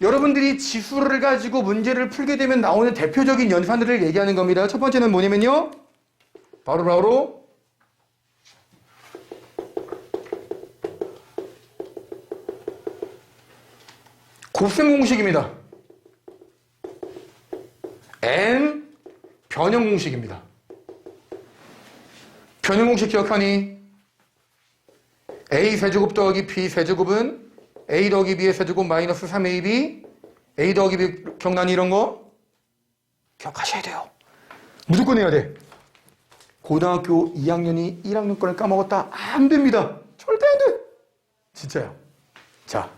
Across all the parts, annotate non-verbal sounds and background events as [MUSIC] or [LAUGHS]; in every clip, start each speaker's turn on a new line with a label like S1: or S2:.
S1: 여러분들이 지수를 가지고 문제를 풀게 되면 나오는 대표적인 연산들을 얘기하는 겁니다. 첫 번째는 뭐냐면요. 바로 바로 곱셈 공식입니다. n 변형 공식입니다. 변형 공식 기억하니? a 세제곱 더하기 b 세제곱은 a 더하기 b의 세제곱 마이너스 3ab a 더하기 b 기억나니 이런 거? 기억하셔야 돼요. 무조건 해야 돼. 고등학교 2학년이 1학년 거를 까먹었다? 안 됩니다. 절대 안 돼. 진짜요. 자,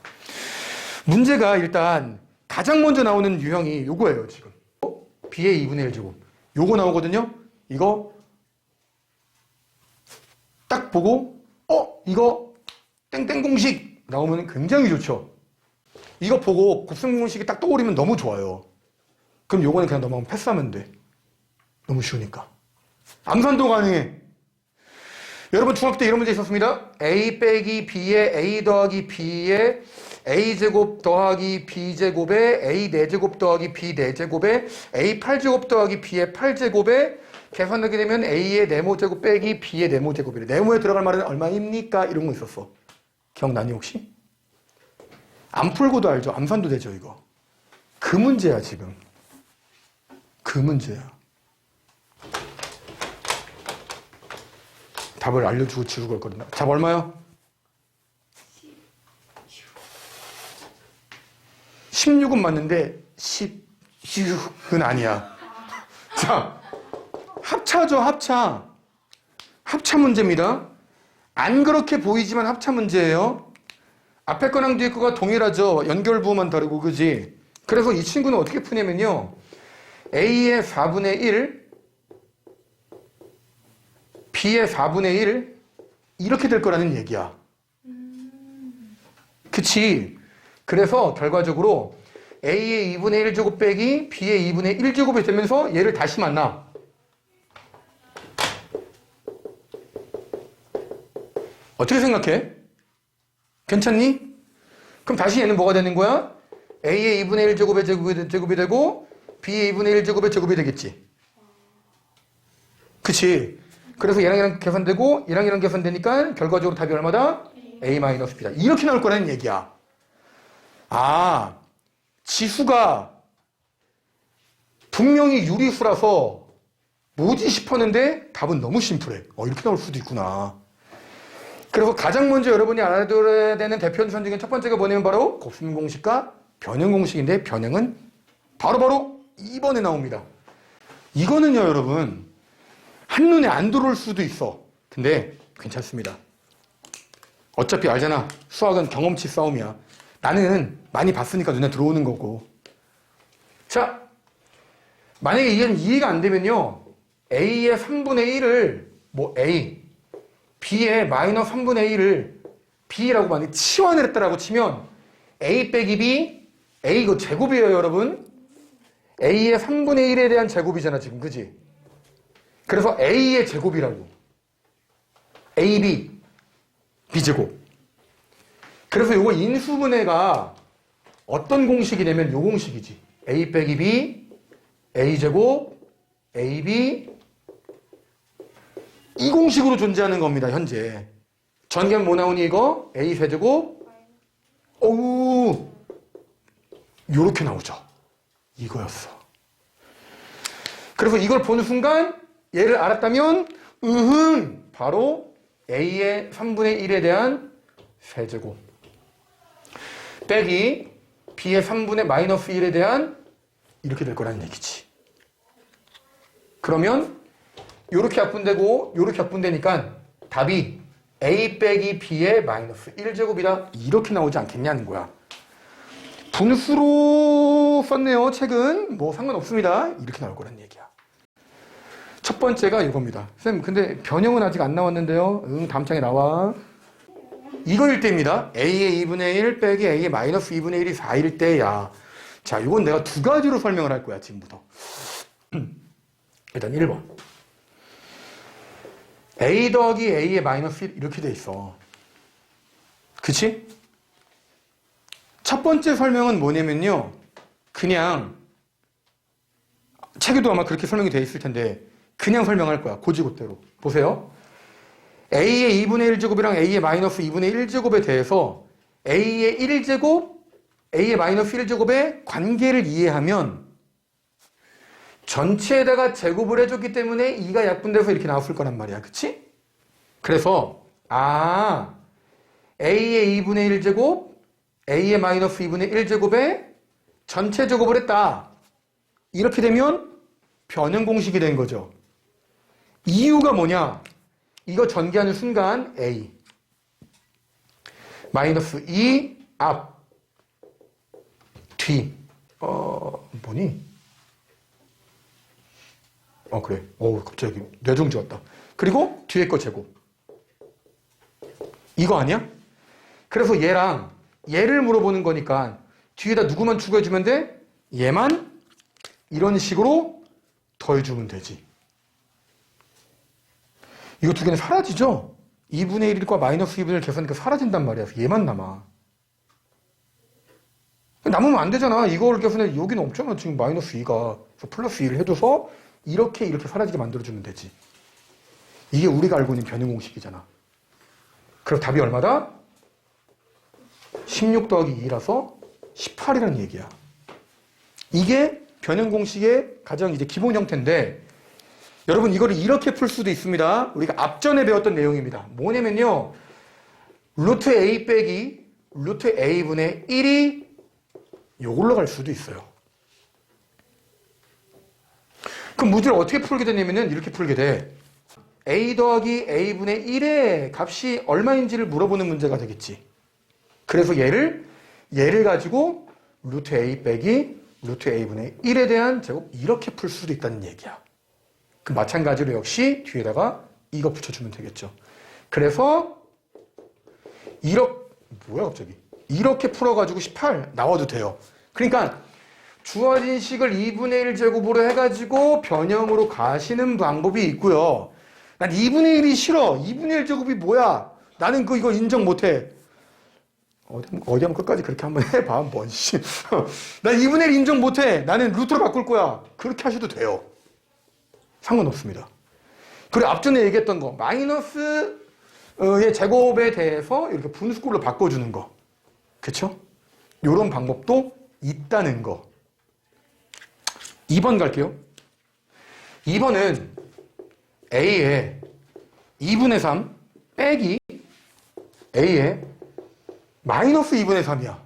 S1: 문제가 일단 가장 먼저 나오는 유형이 요거예요, 지금. 어? b의 2분의 1 제곱. 요거 나오거든요. 이거 딱 보고 어? 이거 땡땡 공식 나오면 굉장히 좋죠. 이거 보고 곱셈 공식이 딱 떠오르면 너무 좋아요. 그럼 요거는 그냥 넘어가면 패스하면 돼. 너무 쉬우니까. 암산도 가능해. 여러분 중학교 때 이런 문제 있었습니다. a 빼기 b의 a 더하기 b의 a제곱 더하기 b제곱에 a 4제곱 더하기 b 4제곱에 a 8제곱 더하기 b의 8제곱에 계산하게 되면 a의 네모제곱 빼기 b의 네모제곱이래. 네모에 들어갈 말은 얼마입니까? 이런 거 있었어. 기억나니 혹시? 안 풀고도 알죠. 암산도 되죠 이거. 그 문제야 지금. 그 문제야. 답을 알려주고 지우고 했거든요. 답 얼마요? 16은 맞는데 16은 아니야. 자, 합차죠, 합차. 합차 문제입니다. 안 그렇게 보이지만 합차 문제예요. 앞에 거랑 뒤에 거가 동일하죠. 연결 부호만 다르고, 그지? 그래서 이 친구는 어떻게 푸냐면요. A의 4분의 1, B의 4분의 1, 이렇게 될 거라는 얘기야. 그치? 그래서 결과적으로 A의 2분의 1제곱 빼기 B의 2분의 1제곱이 되면서 얘를 다시 만나. 어떻게 생각해? 괜찮니? 그럼 다시 얘는 뭐가 되는 거야? A의 2분의 1제곱의 제곱이, 제곱이 되고 B의 2분의 1제곱의 제곱이 되겠지. 그치? 그래서 얘랑 얘랑 계산되고 얘랑 얘랑 계산되니까 결과적으로 답이 얼마다? A-B다. 이렇게 나올 거라는 얘기야. 아, 지수가 분명히 유리수라서 뭐지 싶었는데 답은 너무 심플해. 어, 이렇게 나올 수도 있구나. 그래서 가장 먼저 여러분이 알아둬야 되는 대표 연산 중에 첫 번째가 뭐냐면 바로 곱셈 공식과 변형 공식인데 변형은 바로 바로 2번에 나옵니다. 이거는요, 여러분. 한눈에 안 들어올 수도 있어. 근데 괜찮습니다. 어차피 알잖아. 수학은 경험치 싸움이야. 나는 많이 봤으니까 눈에 들어오는 거고. 자, 만약에 이게 이해가 안 되면요. A의 3분의 1을, 뭐 A, B의 마이너스 3분의 1을 B라고 만약에 치환을 했다라고 치면 A 빼기 B, A 이거 제곱이에요, 여러분. A의 3분의 1에 대한 제곱이잖아, 지금. 그지? 그래서 A의 제곱이라고. AB, B제곱. 그래서 요거 인수분해가 어떤 공식이냐면 요 공식이지. A 빼기 B, A제곱, AB, 이 공식으로 존재하는 겁니다, 현재. 전개는 뭐 나오니 이거? A 세제곱, 어우, 요렇게 나오죠. 이거였어. 그래서 이걸 보는 순간 얘를 알았다면 으흠 바로 a의 3분의 1에 대한 세제곱 빼기 b의 3분의 마이너스 1에 대한 이렇게 될 거라는 얘기지. 그러면 요렇게 약분되고 요렇게 약분되니까 답이 a 빼기 b의 마이너스 1제곱이다 이렇게 나오지 않겠냐는 거야. 분수로 썼네요 책은 뭐 상관없습니다 이렇게 나올 거란 얘기야. 첫 번째가 이겁니다. 쌤, 근데 변형은 아직 안 나왔는데요. 응, 다음 장에 나와. 이거일 때입니다. A의 2분의 1 빼기 A의 마이너스 2분의 1이 4일 때야. 자, 이건 내가 두 가지로 설명을 할 거야, 지금부터. [CLEARS THROAT] 일단 1번. A 더하기 A의 마이너스 1 이렇게 돼 있어. 그치? 첫 번째 설명은 뭐냐면요. 그냥 책에도 아마 그렇게 설명이 되어 있을 텐데 그냥 설명할 거야. 고지고대로. 보세요. a의 2분의 1제곱이랑 a의 마이너스 2분의 1제곱에 대해서 a의 1제곱, a의 마이너스 1제곱의 관계를 이해하면 전체에다가 제곱을 해줬기 때문에 2가 약분돼서 이렇게 나왔을 거란 말이야. 그치? 그래서 아 a의 2분의 1제곱, a의 마이너스 2분의 1제곱에 전체 제곱을 했다. 이렇게 되면 변형 공식이 된 거죠. 이유가 뭐냐? 이거 전개하는 순간 a 마이너스 2 앞, 뒤. 어, 뭐니? 어, 그래. 어, 갑자기 뇌종지 왔다. 그리고 뒤에 거 제곱. 이거 아니야? 그래서 얘랑 얘를 물어보는 거니까 뒤에다 누구만 추가해주면 돼? 얘만 이런 식으로 더해주면 되지. 이거 두 개는 사라지죠? 2분의 1과 마이너스 2분의 1 계산하니까 사라진단 말이야. 얘만 남아. 남으면 안 되잖아. 이걸 계산해. 여기는 없잖아. 지금 마이너스 2가. 그래서 플러스 2를 해줘서 이렇게 이렇게 사라지게 만들어주면 되지. 이게 우리가 알고 있는 변형 공식이잖아. 그럼 답이 얼마다? 16 더하기 2라서 18이라는 얘기야. 이게 변형 공식의 가장 이제 기본 형태인데 여러분 이거를 이렇게 풀 수도 있습니다. 우리가 앞전에 배웠던 내용입니다. 뭐냐면요. 루트 a 빼기 루트 a분의 1이 요걸로 갈 수도 있어요. 그럼 문제를 어떻게 풀게 되냐면은 이렇게 풀게 돼. a 더하기 a분의 1의 값이 얼마인지를 물어보는 문제가 되겠지. 그래서 얘를 얘를 가지고 루트 a 빼기 루트 a분의 1에 대한 제곱 이렇게 풀 수도 있다는 얘기야. 그 마찬가지로 역시 뒤에다가 이거 붙여주면 되겠죠. 그래서 이렇게 뭐야 갑자기 이렇게 풀어가지고 18 나와도 돼요. 그러니까 주어진 식을 2분의 1 제곱으로 해가지고 변형으로 가시는 방법이 있고요. 난 2분의 1이 싫어. 2분의 1 제곱이 뭐야? 나는 그 이거 인정 못해. 어디, 어디 한번 끝까지 그렇게 한번 [LAUGHS] 해봐, 뭔 씨. [LAUGHS] 난 2분의 1 인정 못해. 나는 루트로 바꿀 거야. 그렇게 하셔도 돼요. 상관없습니다. 그리고 앞전에 얘기했던 거, 마이너스의 제곱에 대해서 이렇게 분수꼴로 바꿔주는 거. 그쵸? 요런 방법도 있다는 거. 2번 갈게요. 2번은 A에 2분의 3 빼기 A에 마이너스 2분의 3이야.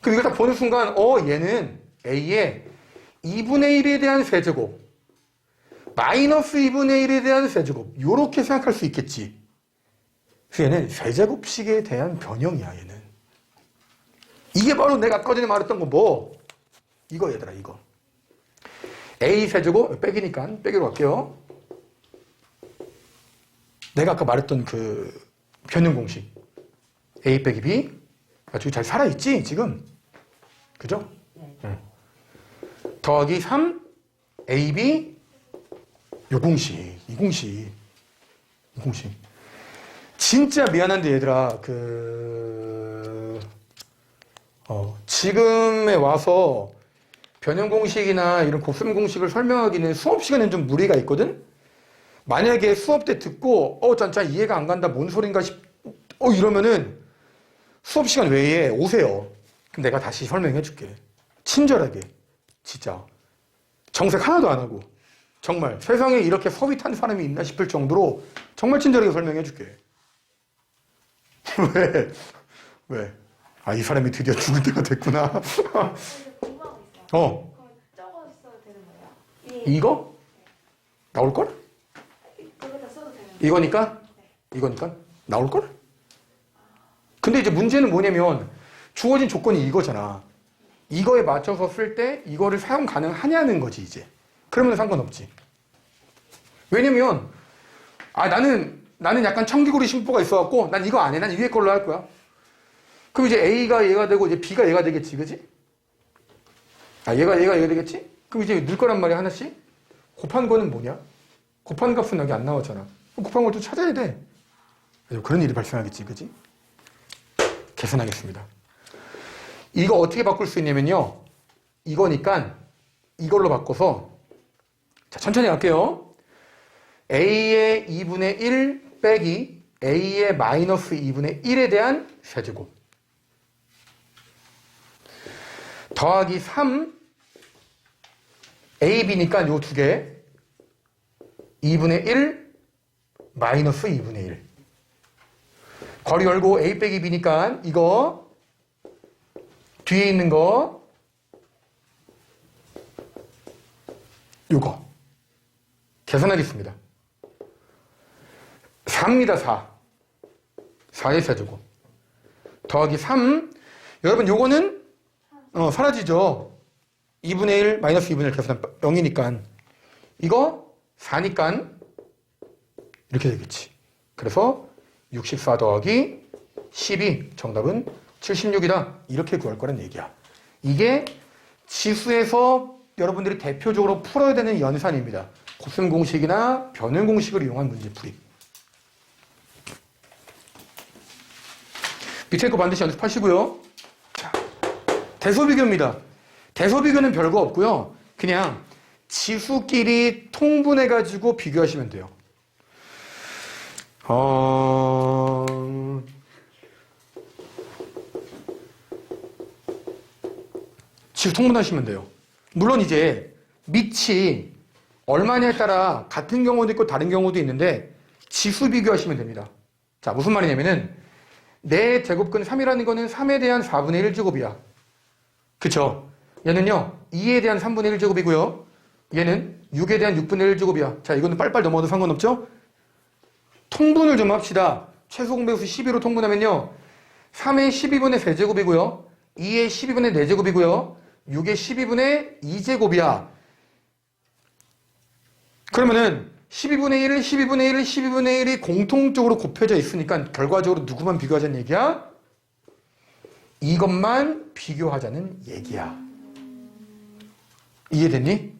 S1: 그럼 이거 딱 보는 순간, 어, 얘는 A에 2분의 1에 대한 세제곱, 마이너스 2분의 1에 대한 세제곱, 요렇게 생각할 수 있겠지. 그래서 얘는 세제곱식에 대한 변형이야, 얘는. 이게 바로 내가 아까 전에 말했던 거 뭐? 이거 얘들아, 이거. A 세제곱, 빼기니까 빼기로 갈게요. 내가 아까 말했던 그 변형 공식. A 빼기 B. 아주 잘 살아있지, 지금? 그죠? 응. 더하기 3, AB, 요 공식, 이 공식, 이 공식. 진짜 미안한데, 얘들아, 그, 어, 지금에 와서 변형 공식이나 이런 곱셈 공식을 설명하기는 수업 시간에는 좀 무리가 있거든? 만약에 수업 때 듣고, 어, 짠짜 이해가 안 간다, 뭔 소린가 싶, 어, 이러면은 수업 시간 외에 오세요. 그럼 내가 다시 설명해 줄게. 친절하게. 진짜. 정색 하나도 안 하고. 정말 세상에 이렇게 서비 탄 사람이 있나 싶을 정도로 정말 친절하게 설명해 줄게. [LAUGHS] 왜? 왜? 아, 이 사람이 드디어 죽을 때가 됐구나. [LAUGHS]
S2: 어,
S1: 이거?
S2: 되는 거예요?
S1: 이거니까? 이거니까? 나올 걸? 근데 이제 문제는 뭐냐면 주어진 조건이 이거잖아. 이거에 맞춰서 쓸 때 이거를 사용 가능하냐는 거지, 이제. 그러면 상관없지. 왜냐면, 아, 나는, 나는 약간 청기구리 심보가 있어갖고, 난 이거 안 해. 난 위에 걸로 할 거야. 그럼 이제 A가 얘가 되고, 이제 B가 얘가 되겠지, 그지? 아, 얘가 얘가 얘가 되겠지? 그럼 이제 늘 거란 말이야, 하나씩? 곱한 거는 뭐냐? 곱한 값은 여기 안 나오잖아. 그럼 곱한 걸 또 찾아야 돼. 그런 일이 발생하겠지, 그지? 계산하겠습니다. 이거 어떻게 바꿀 수 있냐면요. 이거니까 이걸로 바꿔서 자, 천천히 갈게요. a의 2분의 1 빼기 a의 마이너스 2분의 1에 대한 세제곱 더하기 3 a, b니까 요 두 개 2분의 1 마이너스 2분의 1 괄호 열고 a 빼기 b니까 이거 뒤에 있는 거 요거 계산하겠습니다. 4입니다. 4. 4의 세제곱. 더하기 3. 여러분 요거는 어, 사라지죠. 2분의 1 마이너스 2분의 1 계산하면 0이니까 이거 4니까 이렇게 되겠지. 그래서 64 더하기 12 정답은 76이다. 이렇게 구할 거란 얘기야. 이게 지수에서 여러분들이 대표적으로 풀어야 되는 연산입니다. 곱셈 공식이나 변형 공식을 이용한 문제풀이. 밑에 거 반드시 연습하시고요. 자, 대소비교입니다. 대소비교는 별거 없고요. 그냥 지수끼리 통분해가지고 비교하시면 돼요. 어... 지수 통분하시면 돼요. 물론 이제 밑이 얼마냐에 따라 같은 경우도 있고 다른 경우도 있는데 지수 비교하시면 됩니다. 자, 무슨 말이냐면은 내 제곱근 3이라는 거는 3에 대한 4분의 1 제곱이야. 그쵸? 얘는요, 2에 대한 3분의 1제곱이고요. 얘는 6에 대한 6분의 1제곱이야. 자, 이거는 빨빨 넘어도 상관없죠? 통분을 좀 합시다. 최소 공배수 12로 통분하면요. 3의 12분의 3제곱이고요. 2의 12분의 4제곱이고요. 6의 12분의 2제곱이야. 그러면은 12분의 1을 12분의 1을 12분의 1이 공통적으로 곱해져 있으니까 결과적으로 누구만 비교하자는 얘기야? 이것만 비교하자는 얘기야. 이해됐니?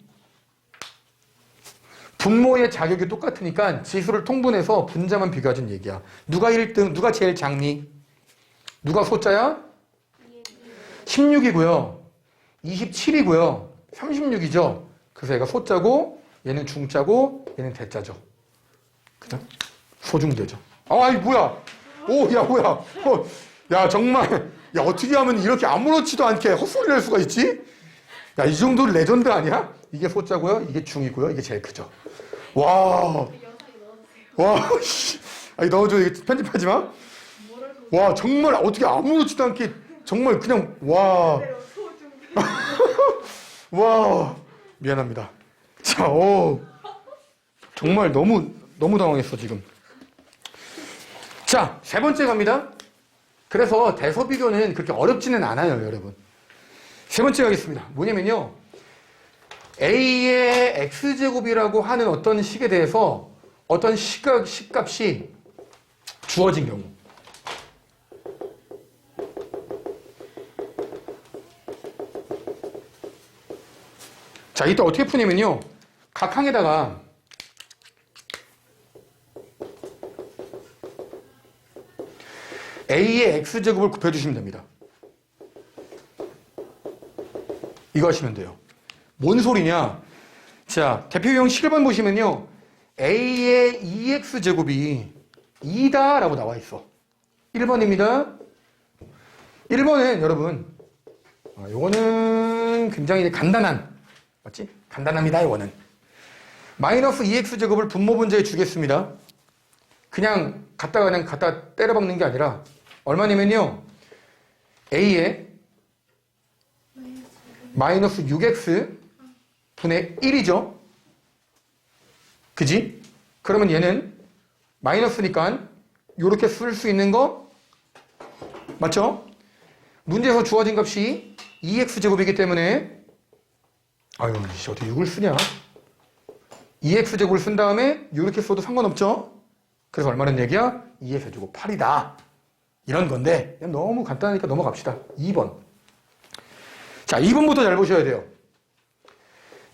S1: 분모의 자격이 똑같으니까 지수를 통분해서 분자만 비교하자는 얘기야. 누가 1등, 누가 제일 작니? 누가 소자야? 16이고요. 27이고요. 36이죠. 그래서 얘가 소자고 얘는 중자고 얘는 대자죠. 그죠? 소중대죠. 아, 아이 뭐야? 오, 야 뭐야? 어, 야 정말 야 어떻게 하면 이렇게 아무렇지도 않게 헛소리를 할 수가 있지? 야 이 정도 레전드 아니야? 이게 소자고요, 이게 중이고요, 이게 제일 크죠. 와. 와, 씨, 아니 넣어줘 이거 편집하지 마. 와 정말 어떻게 아무렇지도 않게 정말 그냥 와. [LAUGHS] 와 미안합니다. 자, 오 정말 너무 너무 당황했어 지금. 자, 세 번째 갑니다. 그래서 대소비교는 그렇게 어렵지는 않아요, 여러분. 세 번째 가겠습니다. 뭐냐면요. a의 x제곱이라고 하는 어떤 식에 대해서 어떤 식값, 식값이 주어진 경우. 자, 이때 어떻게 푸냐면요. 각 항에다가 a의 x제곱을 곱해주시면 됩니다. 이거 하시면 돼요. 뭔 소리냐? 자, 대표형 7번 보시면요. a의 2x제곱이 2다 라고 나와 있어. 1번입니다. 1번은 여러분, 아, 요거는 굉장히 간단한, 맞지? 간단합니다, 이거는. 마이너스 2x제곱을 분모 분자에 주겠습니다. 그냥 갖다가 그냥 갖다 때려 박는 게 아니라 얼마냐면요. a의 마이너스 6x 분의 1이죠. 그지? 그러면 얘는 마이너스니까 이렇게 쓸 수 있는 거 맞죠? 문제에서 주어진 값이 2x제곱이기 때문에 아유 씨, 어떻게 6을 쓰냐 2x제곱을 쓴 다음에 이렇게 써도 상관없죠? 그래서 얼마는 얘기야? 2의 세제곱 8이다 이런 건데 너무 간단하니까 넘어갑시다 2번 자 2번부터 잘 보셔야 돼요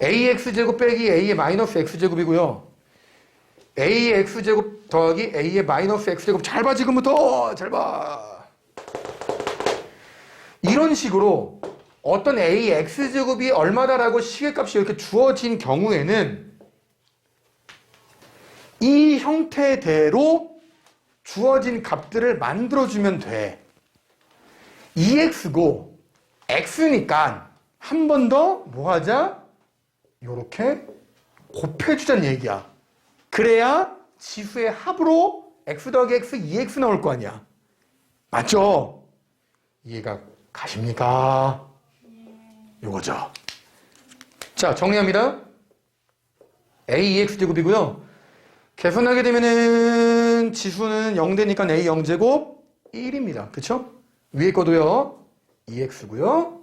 S1: ax제곱 빼기 a의 마이너스 x제곱이고요 a의 x제곱 더하기 a의 마이너스 x제곱 잘 봐 지금부터 잘 봐. 이 이런 식으로 어떤 a x제곱이 얼마다라고 시계값이 이렇게 주어진 경우에는 이 형태대로 주어진 값들을 만들어주면 돼. 2x고 x니까 한 번 더 뭐 하자? 요렇게 곱해주자는 얘기야. 그래야 지수의 합으로 x 더하기 x 2x 나올 거 아니야. 맞죠? 이해가 가십니까? 요거죠. 자, 정리합니다. ax 제곱이고요. 계산하게 되면은 지수는 0되니까 a 0제곱 1입니다. 그쵸? 위에 거도요. 2x고요.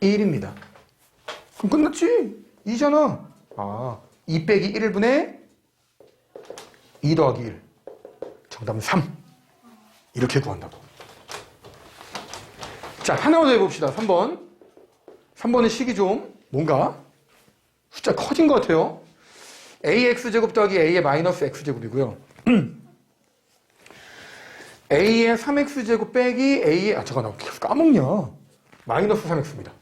S1: 1입니다. 그럼 끝났지? 2잖아. 아, 2 빼기 1분의 2 더하기 1. 정답은 3. 이렇게 구한다고. 자, 하나 더 해봅시다. 3번. 3번은 식이 좀 뭔가 숫자 커진 것 같아요. ax제곱 더하기 a의 마이너스 x제곱이고요. [CLEARS THROAT] a의 3x제곱 빼기 a의 아 잠깐 나 계속 까먹냐. 마이너스 3x입니다.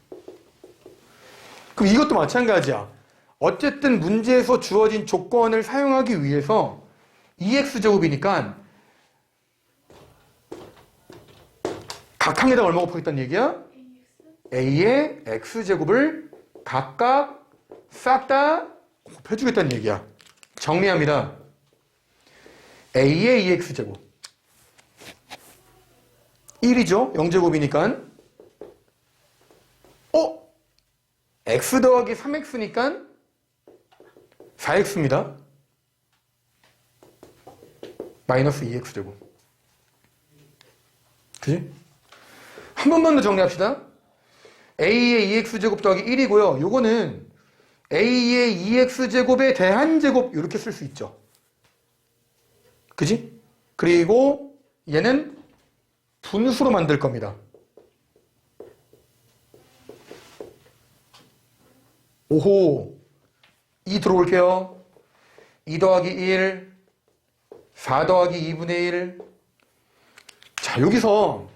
S1: 그럼 이것도 마찬가지야. 어쨌든 문제에서 주어진 조건을 사용하기 위해서 2x제곱이니까 각항에다 얼마 곱하겠다는 얘기야? a의 x제곱을 각각 싹 다 곱해주겠다는 얘기야. 정리합니다. a의 2x제곱 1이죠. 0제곱이니까 어? x 더하기 3x니까 4x입니다. 마이너스 2x제곱 그지? 한 번만 더 정리합시다. a의 2x제곱 더하기 1이고요. 요거는 a의 2x제곱에 대한 제곱 이렇게 쓸 수 있죠. 그지? 그리고 얘는 분수로 만들 겁니다. 오호 2 들어올게요. 2 더하기 1 4 더하기 2분의 1 자, 여기서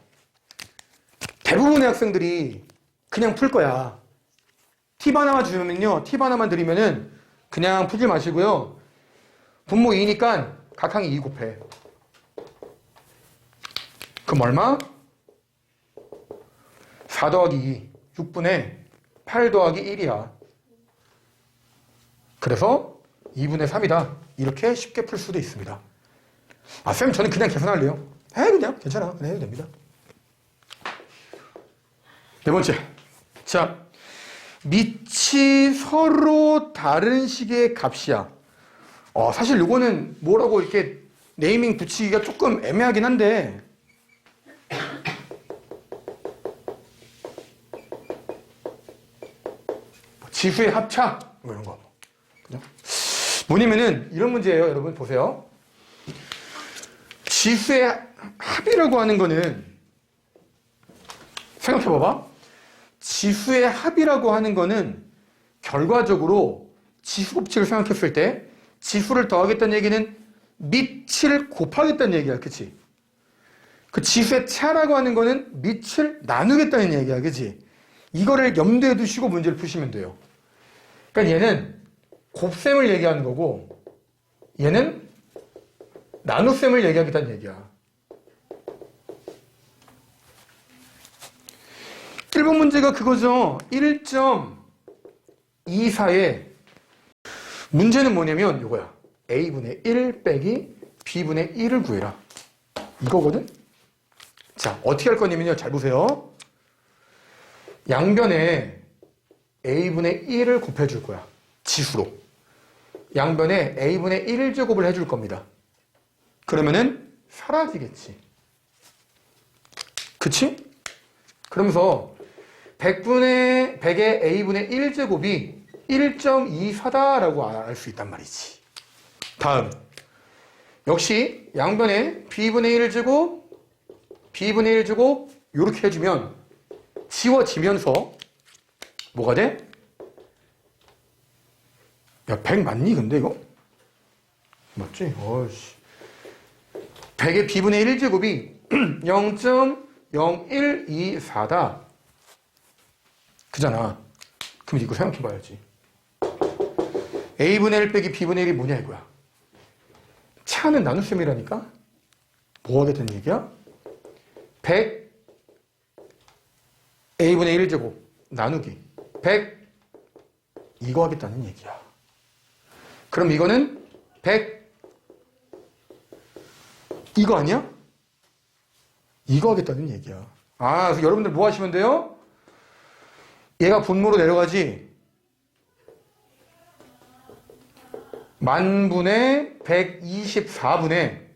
S1: 대부분의 학생들이 그냥 풀 거야. 팁 하나만 주면요. 팁 하나만 드리면은 그냥 풀지 마시고요. 분모 2니까 각항이 2 곱해. 그럼 얼마? 4 더하기 2. 6분의 8 더하기 1이야. 그래서 2분의 3이다. 이렇게 쉽게 풀 수도 있습니다. 아, 쌤, 저는 그냥 계산할래요. 해, 그냥. 괜찮아. 그냥 해도 됩니다. 네 번째. 자, 밑이 서로 다른 식의 값이야. 어, 사실 요거는 뭐라고 이렇게 네이밍 붙이기가 조금 애매하긴 한데, 지수의 합차, 뭐 이런 거. 그죠? 뭐냐면은, 이런 문제예요. 여러분, 보세요. 지수의 합이라고 하는 거는, 생각해 봐봐. 지수의 합이라고 하는 거는 결과적으로 지수 법칙을 생각했을 때 지수를 더하겠다는 얘기는 밑을 곱하겠다는 얘기야. 그치? 그 지수의 차라고 하는 거는 밑을 나누겠다는 얘기야. 그치? 이거를 염두에 두시고 문제를 푸시면 돼요. 그러니까 얘는 곱셈을 얘기하는 거고 얘는 나눗셈을 얘기하겠다는 얘기야. 1번 문제가 그거죠. 1.24에 문제는 뭐냐면 이거야. a분의 1 빼기 b분의 1을 구해라. 이거거든? 자, 어떻게 할 거냐면요. 잘 보세요. 양변에 a분의 1을 곱해줄 거야. 지수로. 양변에 a분의 1제곱을 해줄 겁니다. 그러면은 사라지겠지. 그치? 그러면서 100분의 100의 a분의 1제곱이 1.24다라고 알 수 있단 말이지. 다음. 역시 양변에 b분의 1제곱, b분의 1 제곱 이렇게 해주면 지워지면서 뭐가 돼? 야, 100 맞니 근데 이거? 맞지? 어이씨. 100의 b분의 1제곱이 0, 1, 2, 4다. 그잖아. 그럼 이거 생각해 봐야지. A분의 1 빼기 B분의 1이 뭐냐 이거야. 차는 나눗셈이라니까? 뭐 하겠다는 얘기야? 100 A분의 1제곱 나누기 100 이거 하겠다는 얘기야. 그럼 이거는 100 이거 아니야? 이거 하겠다는 얘기야. 아, 여러분들 뭐 하시면 돼요? 얘가 분모로 내려가지. 만분의 124분의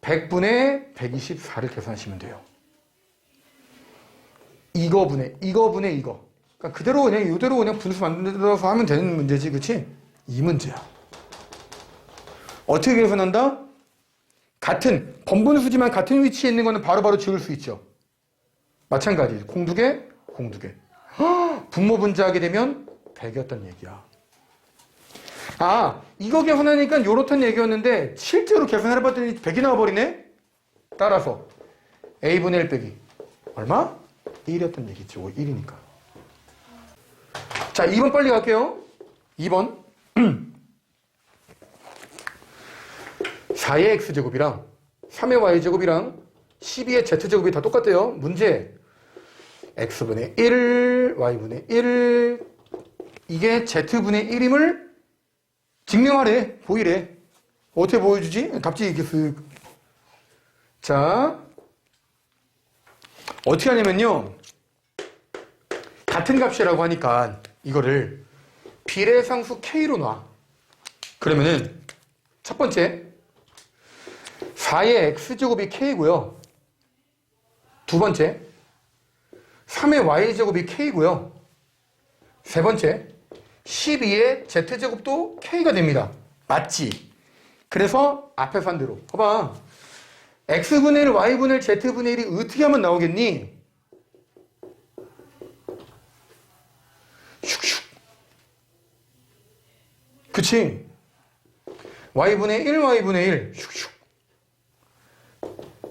S1: 100분의 124를 계산하시면 돼요. 이거 분의, 이거 분의 이거. 그러니까 그대로 그냥 이대로 그냥 분수 만들어서 하면 되는 문제지, 그치? 이 문제야. 어떻게 계산한다? 같은, 번분수지만 같은 위치에 있는 거는 바로바로 지울 수 있죠. 마찬가지. 공 두 개, 공 두개. 헉, 분모 분자하게 되면 100이었단 얘기야. 아, 이거 계산하니까 요렇단 얘기였는데 실제로 계산해봤더니 100이 나와버리네? 따라서 A분의 1 빼기 얼마? 1이었단 얘기죠. 1이니까. 자, 2번 빨리 갈게요. 2번. 4의 [CLEARS THROAT] X제곱이랑 3의 Y제곱이랑 12의 Z제곱이 다 똑같대요. 문제. X분의 1, Y분의 1, 이게 Z분의 1임을 증명하래. 보이래. 어떻게 보여주지? 갑자기 이렇게 쓱. 자. 어떻게 하냐면요. 같은 값이라고 하니까 이거를 비례상수 K로 놔. 그러면은 첫 번째 4의 X제곱이 K고요. 두 번째 3의 Y제곱이 K고요. 세 번째 12의 Z제곱도 K가 됩니다. 맞지? 그래서 앞에서 한 대로. 봐봐. X분의 1, Y분의 1, Z분의 1이 어떻게 하면 나오겠니? 슉슉. 그치? Y분의 1, Y분의 1, 슉슉.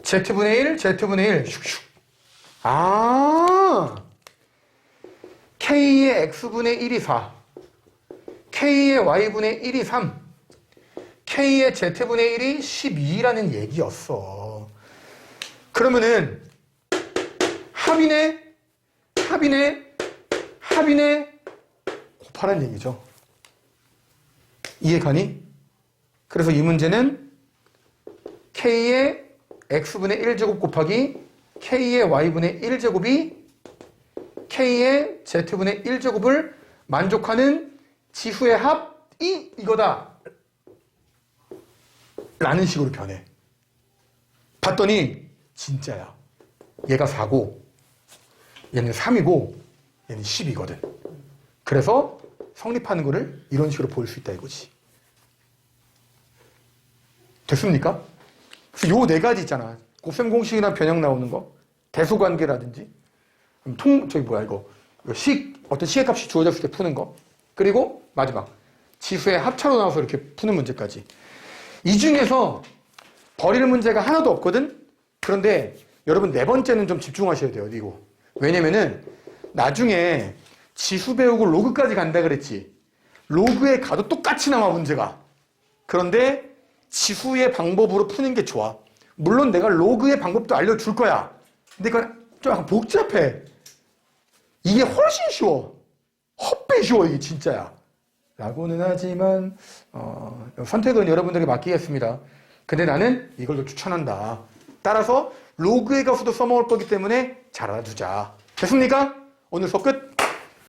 S1: Z분의 1, Z분의 1, 슉슉. 아! K의 X분의 1이 4. K의 Y분의 1이 3. K의 Z분의 1이 12라는 얘기였어. 그러면은, 합이네, 합이네, 합이네, 곱하란 얘기죠. 이해가니? 그래서 이 문제는 K의 X분의 1제곱 곱하기 K의 Y분의 1제곱이 K의 Z분의 1제곱을 만족하는 지수의 합이 이거다. 라는 식으로 변해. 봤더니 진짜야. 얘가 4고 얘는 3이고 얘는 10이거든. 그래서 성립하는 거를 이런 식으로 볼 수 있다 이거지. 됐습니까? 그래서 요 네 가지 있잖아. 곱셈 공식이나 변형 나오는 거. 대수 관계라든지 통 저기 뭐야 이거 식 어떤 식의 값이 주어졌을 때 푸는 거 그리고 마지막 지수의 합차로 나와서 이렇게 푸는 문제까지 이 중에서 버릴 문제가 하나도 없거든 그런데 여러분 네 번째는 좀 집중하셔야 돼요 이거 왜냐면은 나중에 지수 배우고 로그까지 간다 그랬지 로그에 가도 똑같이 나와 문제가 그런데 지수의 방법으로 푸는 게 좋아 물론 내가 로그의 방법도 알려줄 거야 근데 그건 좀 약간 복잡해. 이게 훨씬 쉬워. 헛배 쉬워, 이게 진짜야. 라고는 하지만, 어, 선택은 여러분들에게 맡기겠습니다. 근데 나는 이걸 더 추천한다. 따라서 로그의 가수도 써먹을 거기 때문에 잘 알아두자. 됐습니까? 오늘 수업 끝!